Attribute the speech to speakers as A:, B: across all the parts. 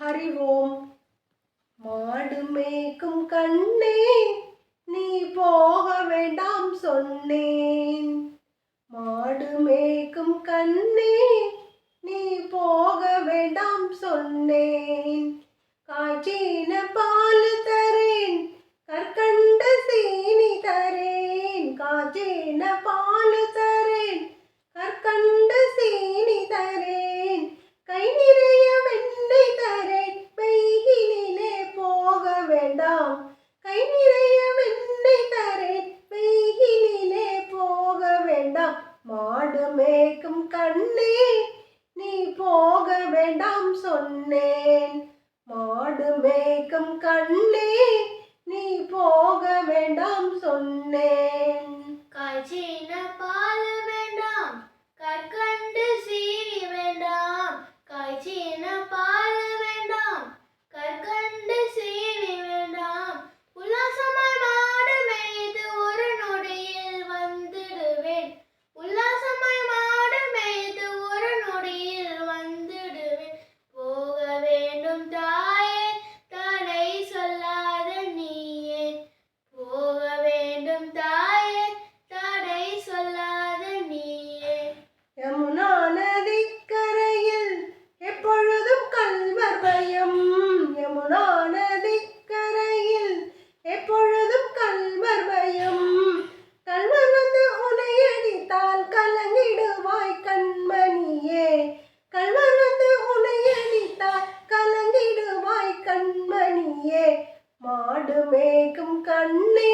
A: ஹரி ஓம் மாடு மேய்க்கும் கண்ணே நீ போக வேண்டாம் சொன்னேன். மாடு மேய்க்கும் கண்ணே நீ போக வேண்டாம் சொன்னேன். காய்ச்சின பால் தரேன் கற்கண்ட சீனி தரேன். காய்ச்சின மேய்க்கும் கண்ணே நீ போக வேண்டாம் சொன்னேன். மாடு மேய்க்கும் கண் கருமேக்கும் கண்ணே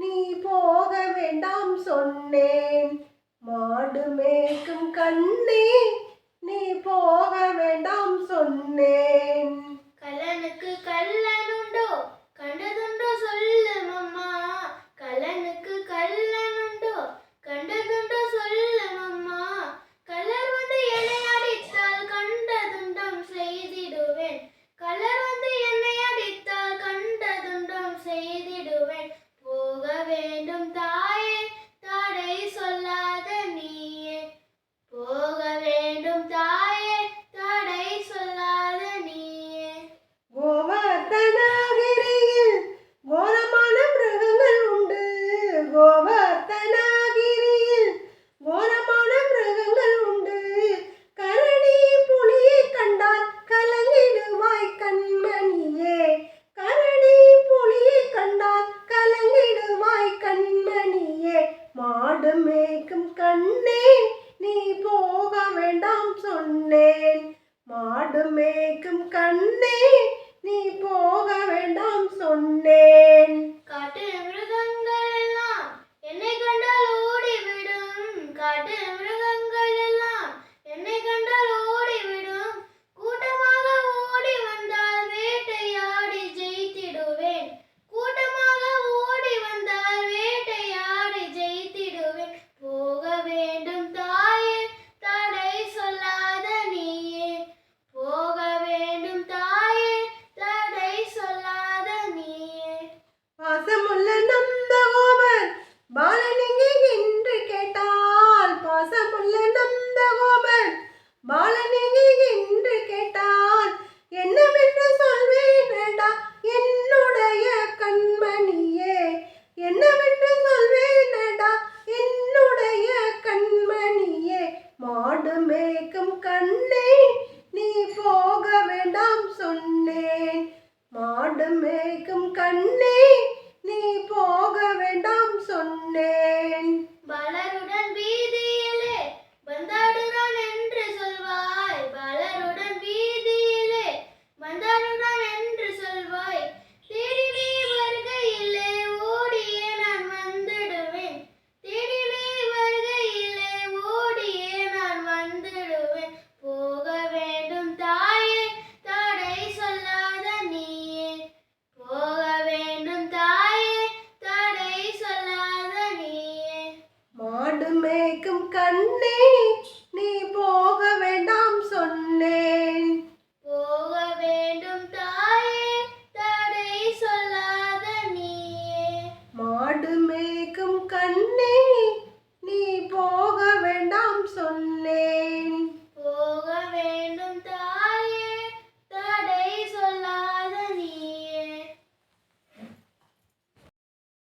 A: நீ போக வேண்டாம் சொன்னேன். மாடு மேய்க்கும் கண்ணே நீ போக வேண்டாம் சொன்னேன்.
B: Adam